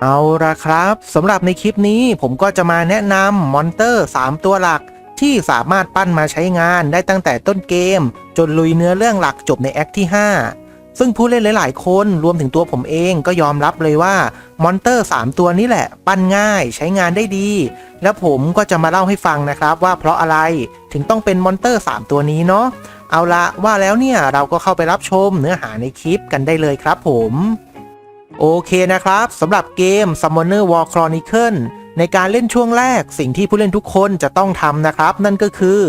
เอาละครับสำหรับในคลิปนี้ผมก็จะมาแนะนำมอนเตอร์ 3 ตัวหลัก ที่สามารถปั้นมาใช้งานได้ตั้งแต่ต้นเกม จนลุยเนื้อเรื่องหลักจบในแอคที่ 5 ซึ่งผู้เล่นหลาย ๆ คนรวมถึงตัวผมเองก็ยอมรับเลยว่ามอนเตอร์ 3 ตัวนี้แหละ ปั้นง่ายใช้งานได้ดี และผมก็จะมาเล่าให้ฟังนะครับว่าเพราะอะไรถึงต้องเป็นมอนเตอร์ 3 ตัวนี้เนาะเอาละว่าแล้วเนี่ยเราก็เข้าไปรับชมเนื้อหาในคลิปกันได้เลยครับผม โอเคนะครับสำหรับเกม Summoner War Chronicle ในการเล่นช่วงแรกสิ่งที่ผู้เล่นทุกคนจะต้องทำนะครับ นั่นก็คือ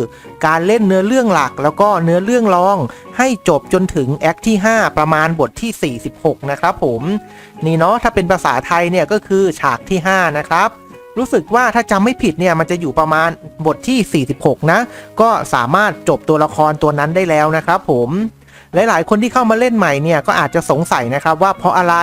การเล่นเนื้อเรื่องหลักแล้วก็เนื้อเรื่องรอง ให้จบจนถึงแอคที่ 5 ประมาณบทที่ 46 นะครับผมนี่เนาะถ้าเป็นภาษาไทยเนี่ยก็คือฉากที่ 5 นะครับรู้สึกว่าถ้าจำไม่ผิดเนี่ยมันจะอยู่ประมาณบทที่ 46 นะ ก็สามารถจบตัวละครตัวนั้นได้แล้วนะครับผม หลายๆ คนที่เข้ามาเล่นใหม่เนี่ยก็อาจจะสงสัยนะครับว่าเพราะอะไร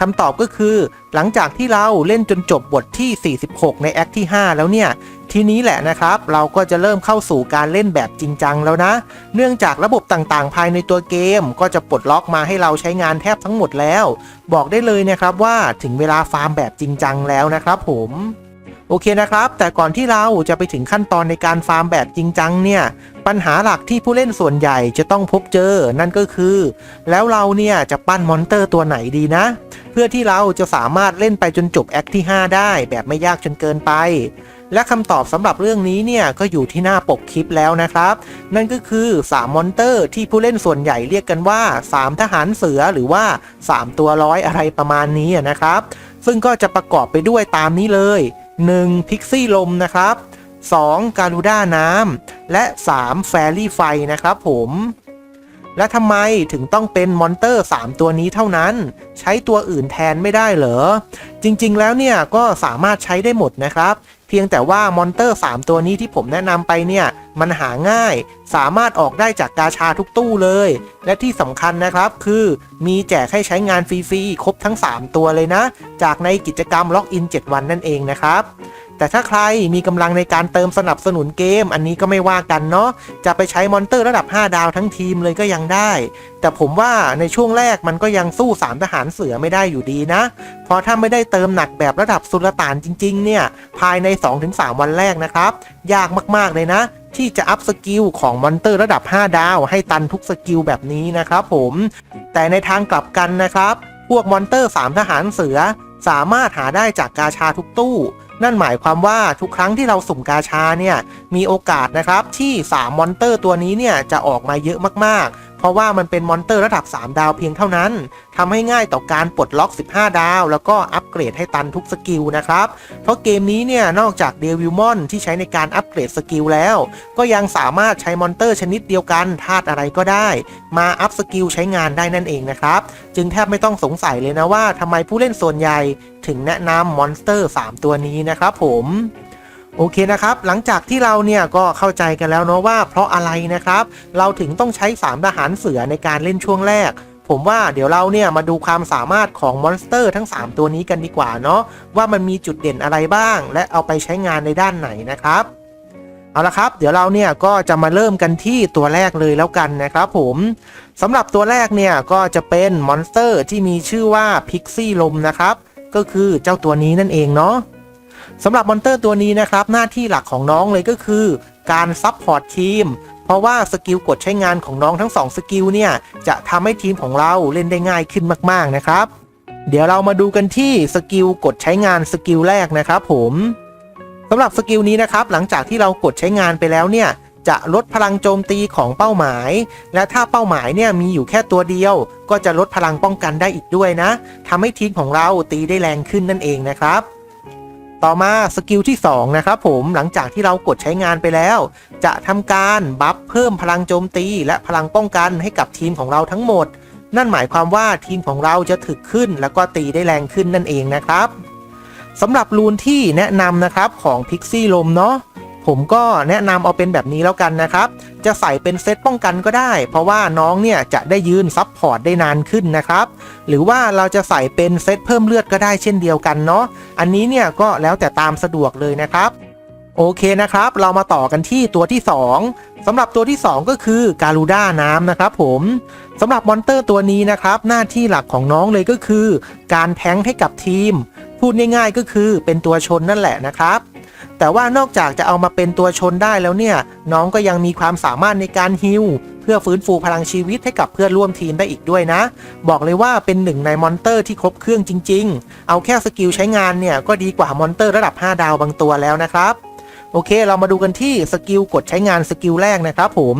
คำตอบก็คือ หลังจากที่เราเล่นจนจบบทที่ 46 ในแอคที่ 5 แล้วเนี่ยทีนี้แหละนะครับ เราก็จะเริ่มเข้าสู่การเล่นแบบจริงจังแล้วนะ เนื่องจากระบบต่างๆ ภายในตัวเกม ก็จะปลดล็อกมาให้เราใช้งานแทบทั้งหมดแล้ว บอกได้เลยนะครับว่าถึงเวลาฟาร์มแบบจริงจังแล้วนะครับผม โอเคนะครับ แต่ก่อนที่เราจะไปถึงขั้นตอนในการฟาร์มแบบจริงจังเนี่ย ปัญหาหลักที่ผู้เล่นส่วนใหญ่จะต้องพบเจอ นั่นก็คือ แล้วเราเนี่ยจะปั้นมอนเตอร์ตัวไหนดีนะ เพื่อที่เราจะสามารถเล่นไปจนจบแอคที่ 5 ได้แบบไม่ยากจนเกินไป และคำตอบสำหรับเรื่องนี้เนี่ยก็อยู่ที่หน้าปกคลิปแล้วนะครับ นั่นก็คือ 3 มอนเตอร์ที่ผู้เล่นส่วนใหญ่เรียกกันว่า 3 ทหารเสือหรือว่า 3 ตัวร้อยอะไรประมาณนี้นะครับ ซึ่งก็จะประกอบไปด้วยตามนี้เลย 1. พิกซี่ลมนะครับ 2. การูด้าน้ำและ 3. แฟรี่ไฟนะครับผม และทำไมถึงต้องเป็นมอนเตอร์ 3 ตัวนี้เท่านั้น ใช้ตัวอื่นแทนไม่ได้เหรอ จริงๆ แล้วเนี่ยก็สามารถใช้ได้หมดนะครับ เพียงแต่ว่ามอนเตอร์ 3 ตัวนี้ที่ผมแนะนำไปเนี่ย มันหาง่าย สามารถออกได้จากกาชาทุกตู้เลย และที่สำคัญนะครับคือมีแจกให้ใช้งานฟรีๆ ครบทั้ง 3 ตัวเลยนะ จากในกิจกรรมล็อกอิน 7 วันนั่นเองนะครับ แต่ถ้าใครมีกำลังในการเติมสนับสนุนเกม อันนี้ก็ไม่ว่ากันเนาะจะไปใช้มอนเตอร์ระดับ 5 ดาวทั้งทีมเลยก็ยังได้ แต่ผมว่าในช่วงแรกมันก็ยังสู้ 3 ทหารเสือไม่ได้อยู่ดีนะ เพราะถ้าไม่ได้เติมหนักแบบระดับสุลต่านจริง ๆ เนี่ย ภายใน 2-3 วันแรกนะครับ ยากมากๆเลยนะที่จะอัพสกิลของมอนเตอร์ระดับ 5 ดาว ให้ตันทุกสกิลแบบนี้นะครับผม แต่ในทางกลับกันนะครับ พวกมอนเตอร์ 3 ทหารเสือ สามารถหาได้จากกาชาทุกตู้ นั่นหมายความว่าทุกครั้งที่เราสุ่มกาชาเนี่ยมีโอกาสนะครับที่ 3 มอนเตอร์ตัวนี้เนี่ยจะออกมาเยอะมากๆ เพราะว่ามันเป็นมอนเตอร์ระดับ 3 ดาวเพียงเท่านั้นทำให้ง่ายต่อการปลดล็อก 15 ดาว แล้วก็อัปเกรดให้ตันทุกสกิลนะครับ เพราะเกมนี้เนี่ยนอกจากเดวิลมอนที่ใช้ในการอัปเกรดสกิลแล้ว ก็ยังสามารถใช้มอนเตอร์ชนิดเดียวกันธาตุอะไรก็ได้ มาอัพสกิลใช้งานได้นั่นเองนะครับ จึงแทบไม่ต้องสงสัยเลยนะว่าทำไมผู้เล่นส่วนใหญ่ ถึงแนะนำมอนสเตอร์ 3 ตัวนี้นะครับผม โอเคนะครับ หลังจากที่เราเนี่ยก็เข้าใจกันแล้วเนาะว่า เพราะอะไรนะครับ เราถึงต้องใช้3ทหารเสือในการเล่นช่วงแรก ผมว่าเดี๋ยวเราเนี่ยมาดูความสามารถของมอนสเตอร์ทั้ง 3 ตัวนี้กันดีกว่าเนาะว่ามันมีจุดเด่นอะไรบ้าง และเอาไปใช้งานในด้านไหนนะครับเอาละครับ เดี๋ยวเราเนี่ยก็จะมาเริ่มกันที่ตัวแรกเลยแล้วกันนะครับผมสำหรับตัวแรกเนี่ยก็จะเป็นมอนสเตอร์ที่มีชื่อว่าพิกซี่ลมนะครับ ก็คือเจ้าตัวนี้นั่นเองเนาะ สำหรับมอนเตอร์ตัวนี้นะครับ หน้าที่หลักของน้องเลยก็คือ การซับพอร์ตทีม เพราะว่าสกิลกดใช้งานของน้องทั้ง 2 สกิลเนี่ย จะทำให้ทีมของเราเล่นได้ง่ายขึ้นมากๆนะครับ เดี๋ยวเรามาดูกันที่สกิลกดใช้งานสกิลแรกนะครับผมสำหรับสกิลนี้นะครับ หลังจากที่เรากดใช้งานไปแล้วเนี่ยจะลดพลังโจมตีของเป้าหมาย และถ้าเป้าหมายเนี่ยมีอยู่แค่ตัวเดียว ก็จะลดพลังป้องกันได้อีกด้วยนะทำให้ทีมของเราตีได้แรงขึ้นนั่นเองนะครับ ต่อมาสกิลที่ 2 นะครับผมหลังจากที่เรากดใช้งานไปแล้ว จะทำการบัฟเพิ่มพลังโจมตี และพลังป้องกันให้กับทีมของเราทั้งหมด นั่นหมายความว่าทีมของเราจะถึกขึ้น แล้วก็ตีได้แรงขึ้นนั่นเองนะครับสำหรับรูนที่แนะนำนะครับของพิกซี่ลมเนาะผมก็แนะนำเอาเป็นแบบนี้แล้วกันนะครับ จะใส่เป็นเซตป้องกันก็ได้ เพราะว่าน้องเนี่ยจะได้ยืนซับพอร์ตได้นานขึ้นนะครับ หรือว่าเราจะใส่เป็นเซตเพิ่มเลือดก็ได้เช่นเดียวกันเนาะ อันนี้เนี่ยก็แล้วแต่ตามสะดวกเลยนะครับ โอเคนะครับ เรามาต่อกันที่ตัวที่ 2สำหรับตัวที่ 2 ก็คือการูด้าน้ำนะครับผมสำหรับมอนเตอร์ตัวนี้นะครับ หน้าที่หลักของน้องเลยก็คือ การแทงให้กับทีม พูดง่ายๆก็คือเป็นตัวชนนั่นแหละนะครับ แต่ว่านอกจากจะเอามาเป็นตัวชนได้แล้วเนี่ย น้องก็ยังมีความสามารถในการฮิลเพื่อฟื้นฟูพลังชีวิตให้กับเพื่อนร่วมทีมได้อีกด้วยนะ บอกเลยว่าเป็นหนึ่งในมอนเตอร์ที่ครบเครื่องจริง ๆ เอาแค่สกิลใช้งานเนี่ยก็ดีกว่ามอนเตอร์ระดับ 5 ดาวบางตัวแล้วนะครับโอเค เรามาดูกันที่สกิลกดใช้งานสกิลแรกนะครับผม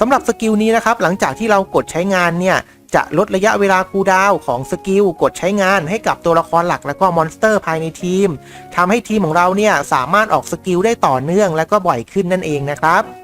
สำหรับสกิลนี้นะครับหลังจากที่เรากดใช้งานเนี่ย จะลดระยะเวลาคูดาวของสกิลกดใช้งานให้กับตัวละครหลักและก็มอนสเตอร์ภายในทีมทำให้ทีมของเราเนี่ยสามารถออกสกิลได้ต่อเนื่องและก็บ่อยขึ้นนั่นเองนะครับ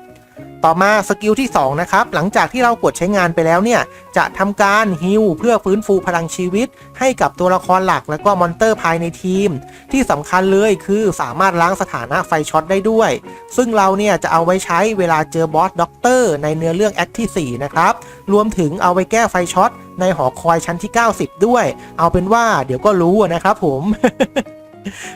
ต่อมาสกิลที่ 2 นะครับ หลังจากที่เรากดใช้งานไปแล้วเนี่ย จะทำการฮิลเพื่อฟื้นฟูพลังชีวิต ให้กับตัวละครหลักและก็มอนเตอร์ภายในทีม ที่สำคัญเลยคือสามารถล้างสถานะไฟช็อตได้ด้วย ซึ่งเราเนี่ยจะเอาไว้ใช้เวลาเจอบอสด็อกเตอร์ในเนื้อเรื่องแอคที่ 4 นะครับ รวมถึงเอาไว้แก้ไฟช็อตในหอคอยชั้นที่ 90 ด้วย เอาเป็นว่าเดี๋ยวก็รู้นะครับผม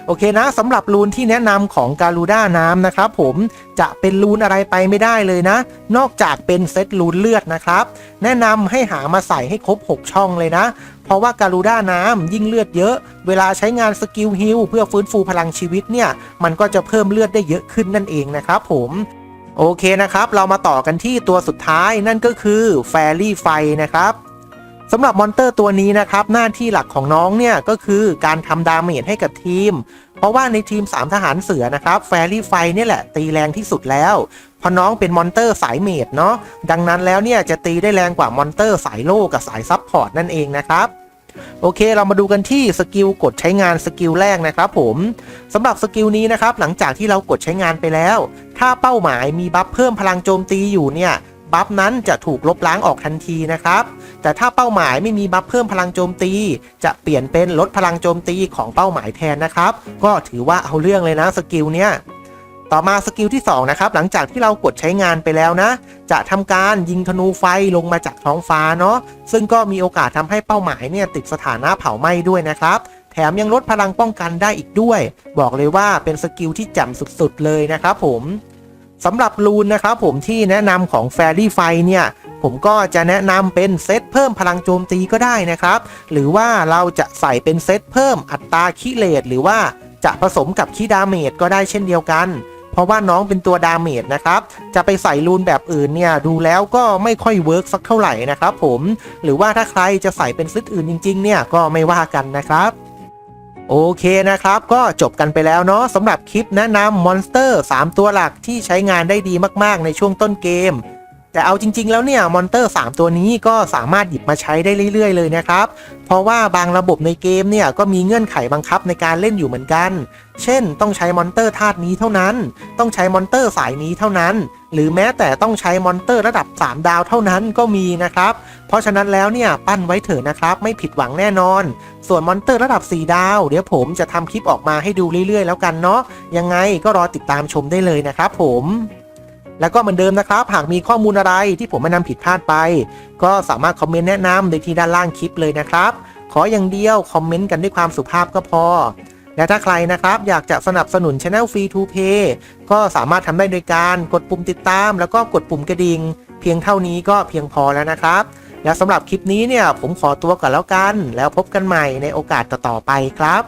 โอเคนะสำหรับรูนที่แนะนำของการูด้าน้ำนะครับผมจะเป็นรูนอะไรไปไม่ได้เลยนะ นอกจากเป็นเซตรูนเลือดนะครับ แนะนำให้หามาใส่ให้ครบ 6 ช่องเลยนะ เพราะว่าการูด้าน้ำยิ่งเลือดเยอะ เวลาใช้งานสกิลฮิลเพื่อฟื้นฟูพลังชีวิตเนี่ย มันก็จะเพิ่มเลือดได้เยอะขึ้นนั่นเองนะครับผมโอเคนะครับ เรามาต่อกันที่ตัวสุดท้ายนั่นก็คือแฟรี่ไฟนะครับ สำหรับมอนเตอร์ตัวนี้นะครับหน้าที่หลักของน้องเนี่ยก็คือการทำดาเมจให้กับทีม เพราะว่าในทีม 3 ทหารเสือนะครับแฟรี่ไฟเนี่ยแหละตีแรงที่สุดแล้วเพราะน้องเป็นมอนเตอร์สายเมจเนาะดังนั้นแล้วเนี่ยจะตีได้แรงกว่ามอนเตอร์สายโล่กับสายซับพอร์ตนั่นเองนะครับโอเค เรามาดูกันที่สกิลกดใช้งานสกิลแรกนะครับผมสำหรับสกิลนี้นะครับหลังจากที่เรากดใช้งานไปแล้ว ถ้าเป้าหมายมีบัฟเพิ่มพลังโจมตีอยู่เนี่ย บัฟนั้นจะถูกลบล้างออกทันทีนะครับ แต่ถ้าเป้าหมายไม่มีบัฟเพิ่มพลังโจมตี จะเปลี่ยนเป็นลดพลังโจมตีของเป้าหมายแทนนะครับ ก็ถือว่าเอาเรื่องเลยนะสกิลเนี้ยต่อมาสกิลที่2นะครับหลังจากที่เรากดใช้งานไปแล้วนะ จะทำการยิงธนูไฟลงมาจากท้องฟ้าเนาะซึ่งก็มีโอกาสทำให้เป้าหมายเนี่ยติดสถานะเผาไหม้ด้วยนะครับ แถมยังลดพลังป้องกันได้อีกด้วย บอกเลยว่าเป็นสกิลที่แจ่มสุดๆเลยนะครับผม สำหรับรูนนะครับผมที่แนะนำของแฟรี่ไฟเนี่ยผมก็จะแนะนำเป็นเซตเพิ่มพลังโจมตีก็ได้นะครับ หรือว่าเราจะใส่เป็นเซตเพิ่มอัตราคิเลตหรือว่าจะผสมกับคีดาเมจก็ได้เช่นเดียวกัน เพราะว่าน้องเป็นตัวดาเมจนะครับ จะไปใส่รูนแบบอื่นเนี่ยดูแล้วก็ไม่ค่อยเวิร์กสักเท่าไหร่นะครับผม หรือว่าถ้าใครจะใส่เป็นเซตอื่นจริง ๆ เนี่ยก็ไม่ว่ากันนะครับ โอเคนะครับ ก็จบกันไปแล้วเนาะสำหรับคลิปแนะนำมอนสเตอร์ 3 ตัวหลักที่ใช้งานได้ดีมากๆในช่วงต้นเกม แต่เอาจริง ๆ แล้วเนี่ยมอนเตอร์ 3 ตัวนี้ก็สามารถหยิบมาใช้ได้เรื่อย ๆ เลยนะครับ เพราะว่าบางระบบในเกมเนี่ยก็มีเงื่อนไขบังคับในการเล่นอยู่เหมือนกัน เช่น ต้องใช้มอนเตอร์ธาตุนี้เท่านั้น ต้องใช้มอนเตอร์สายนี้เท่านั้น หรือแม้แต่ต้องใช้มอนเตอร์ระดับ 3 ดาวเท่านั้นก็มีนะครับ เพราะฉะนั้นแล้วเนี่ยปั้นไว้เถอะนะครับไม่ผิดหวังแน่นอน ส่วนมอนเตอร์ระดับ 4 ดาว เดี๋ยวผมจะทำคลิปออกมาให้ดูเรื่อยๆ แล้วกันเนาะยังไงก็รอติดตามชมได้เลยนะครับ ผม แล้วก็เหมือนเดิมนะครับ หากมีข้อมูลอะไรที่ผมแนะนำผิดพลาดไป ก็สามารถคอมเมนต์แนะนำในที่ด้านล่างคลิปเลยนะครับ ขออย่างเดียวคอมเมนต์กันด้วยความสุภาพก็พอ และถ้าใครนะครับ อยากจะสนับสนุน Channel Free to Pay ก็สามารถทำได้โดยการกดปุ่มติดตาม แล้วก็กดปุ่มกระดิ่งเพียงเท่านี้ก็เพียงพอแล้วนะครับ และสำหรับคลิปนี้เนี่ยผมขอตัวก่อนแล้วกัน แล้วพบกันใหม่ในโอกาสต่อๆไปครับ